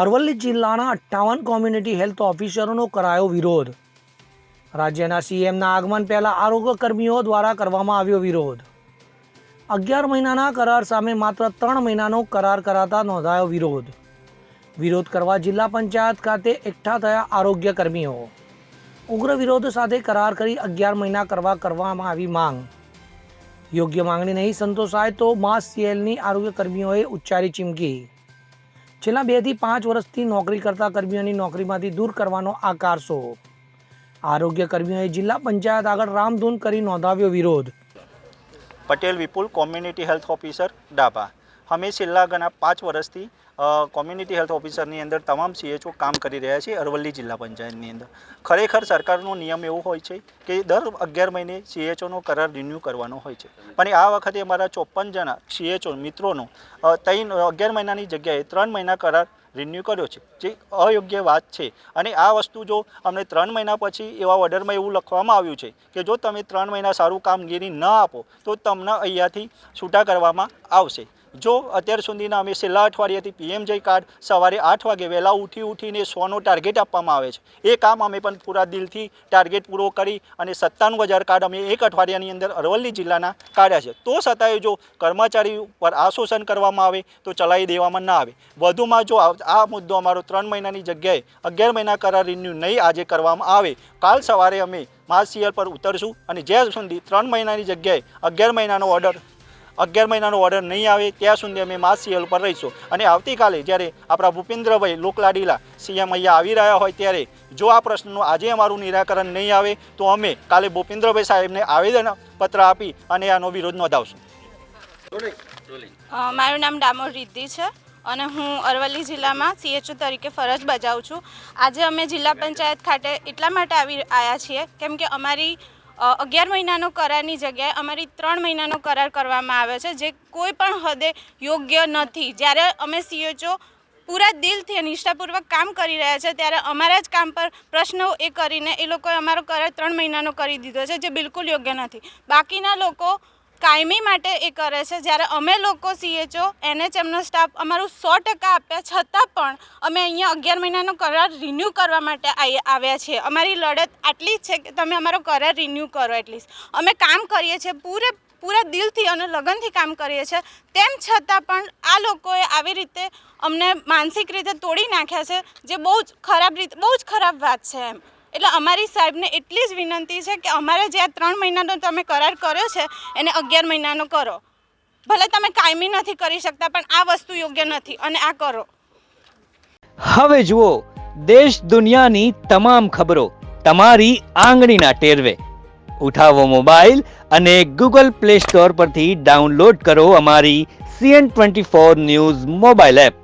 અરવલ્લી જિલ્લાના અઠ્ઠાવન community health ઓફિસરોનો કરાયો વિરોધ. રાજ્યના સીએમના આગમન પહેલા આરોગ્ય કર્મીઓ દ્વારા કરવામાં આવ્યો વિરોધ. અગિયાર મહિનાના કરાર સામે માત્ર ત્રણ મહિનાનો કરાર કરાતા નોંધાયો વિરોધ. વિરોધ કરવા જિલ્લા પંચાયત ખાતે એકઠા થયા આરોગ્ય કર્મીઓ ઉગ્ર વિરોધ સાથે કરાર કરી અગિયાર મહિના કરવા કરવામાં આવી માંગ. યોગ્ય માંગણી નહીં સંતોષાય તો માસ સીએલની આરોગ્ય કર્મીઓએ ઉચ્ચારી ચીમકી. છેલ્લા બેથી પાંચ વર્ષથી નોકરી કરતા કર્મીઓની નોકરીમાંથી દૂર કરવાનો આકારશો આરોગ્ય કર્મીઓએ જિલ્લા પંચાયત આગળ રામધૂન કરી નોંધાવ્યો વિરોધ. Patel Vipul, community health officer ડાબા અમે છેલ્લા ઘણા પાંચ વર્ષથી કોમ્યુનિટી હેલ્થ ઓફિસરની અંદર તમામ સીએચઓ કામ કરી રહ્યા છે અરવલ્લી જિલ્લા પંચાયતની અંદર. ખરેખર સરકારનો નિયમ એવો હોય છે કે દર અગિયાર મહિને સીએચઓનો કરાર રિન્યૂ કરવાનો હોય છે. પણ આ વખતે અમારા ચોપન જણા સીએચઓ મિત્રોનો ત્રણ અગિયાર મહિનાની જગ્યાએ ત્રણ મહિના કરાર રિન્યૂ કર્યો છે. જે અયોગ્ય વાત છે. અને આ વસ્તુ જો અમને ત્રણ મહિના પછી એવા ઓર્ડરમાં એવું લખવામાં આવ્યું છે કે જો તમે ત્રણ મહિના સારું કામગીરી ન આપો, તો તમને અહીંયાથી છૂટા કરવામાં આવશે. જો અત્યાર સુધીના અમે છેલ્લા અઠવાડિયાથી પીએમજે કાર્ડ સવારે આઠ વાગે વહેલા ઉઠી ઉઠીને સોનો ટાર્ગેટ આપવામાં આવે છે. એ કામ અમે પણ પૂરા દિલથી ટાર્ગેટ પૂરો કરી અને સત્તાણું હજાર કાર્ડ અમે એક અઠવાડિયાની અંદર અરવલ્લી જિલ્લાના કાઢ્યા છે. તો છતાંય જો કર્મચારી ઉપર આ શોષણ કરવામાં આવે તો ચલાવી દેવામાં ના આવે. વધુમાં જો આ મુદ્દો અમારો ત્રણ મહિનાની જગ્યાએ અગિયાર મહિના કરાર રિન્યુ નહીં આજે કરવામાં આવે, કાલ સવારે અમે માસ સીએલ પર ઉતરશું અને જ્યાં સુધી ત્રણ મહિનાની જગ્યાએ અગિયાર મહિનાનો ઓર્ડર અગિયાર મહિનાનો ઓર્ડર નહીં આવે ત્યાં સુધી અમે માસ સિયલ પર રહીશું. અને આવતીકાલે જ્યારે આપણા ભૂપેન્દ્રભાઈ લોકલાડીલા સીએમ અહીંયા આવી રહ્યા હોય ત્યારે જો આ પ્રશ્નનું આજે અમારું નિરાકરણ નહીં આવે તો અમે કાલે ભૂપેન્દ્રભાઈ સાહેબને આવેદન પત્ર આપી અને આનો વિરોધ નોંધાવશું. મારું નામ ડામોર રિદ્ધિ છે અને હું અરવલ્લી જિલ્લામાં સીએચઓ તરીકે ફરજ બજાવું છું. આજે અમે જિલ્લા પંચાયત ખાતે એટલા માટે આવી આવ્યા છીએ કેમ કે અમારી અગિયાર મહિનાનો કરારની જગ્યાએ અમારી ત્રણ મહિનાનો કરાર કરવામાં આવે છે, જે કોઈ પણ હદે યોગ્ય નથી. જ્યારે અમે સીએચઓ પૂરા દિલથી નિષ્ઠાપૂર્વક કામ કરી રહ્યા છે, ત્યારે અમારા જ કામ પર પ્રશ્નો એ કરીને એ લોકોએ અમારો કરાર ત્રણ મહિનાનો કરી દીધો છે, જે બિલકુલ યોગ્ય નથી. બાકીના લોકો કાયમી માટે એ કરે છે. જ્યારે અમે લોકો સીએચઓ એનએચએમનો સ્ટાફ અમારું સો ટકા આપ્યા, છતાં પણ અમે અહીંયા અગિયાર મહિનાનો કરાર રિન્યૂ કરવા માટે આવ્યા છીએ. અમારી લડત આટલી જ છે કે તમે અમારો કરાર રિન્યૂ કરો એટલીસ્ટ અમે કામ કરીએ છીએ, પૂરે, પૂરા દિલથી અને લગનથી કામ કરીએ છીએ. તેમ છતાં પણ આ લોકોએ આવી રીતે અમને માનસિક રીતે તોડી નાખ્યા છે, જે બહુ જ ખરાબ રીતે, બહુ જ ખરાબ વાત છે એમ. એટલે અમારી સાહેબને એટલી જ વિનંતી છે કે અમારે જે આ ત્રણ મહિનાનો તમે કરાર કર્યો છે, એને અગિયાર મહિનાનો કરો. ભલે તમે કાયમી નથી કરી શકતા, પણ આ વસ્તુ યોગ્ય નથી, અને આ કરો. હવે જુઓ, દેશ દુનિયાની તમામ ખબરો તમારી આંગળીના ટેરવે. ઉઠાવો મોબાઈલ અને ગૂગલ પ્લે સ્ટોર પરથી ડાઉનલોડ કરો અમારી CN twenty four news mobile app.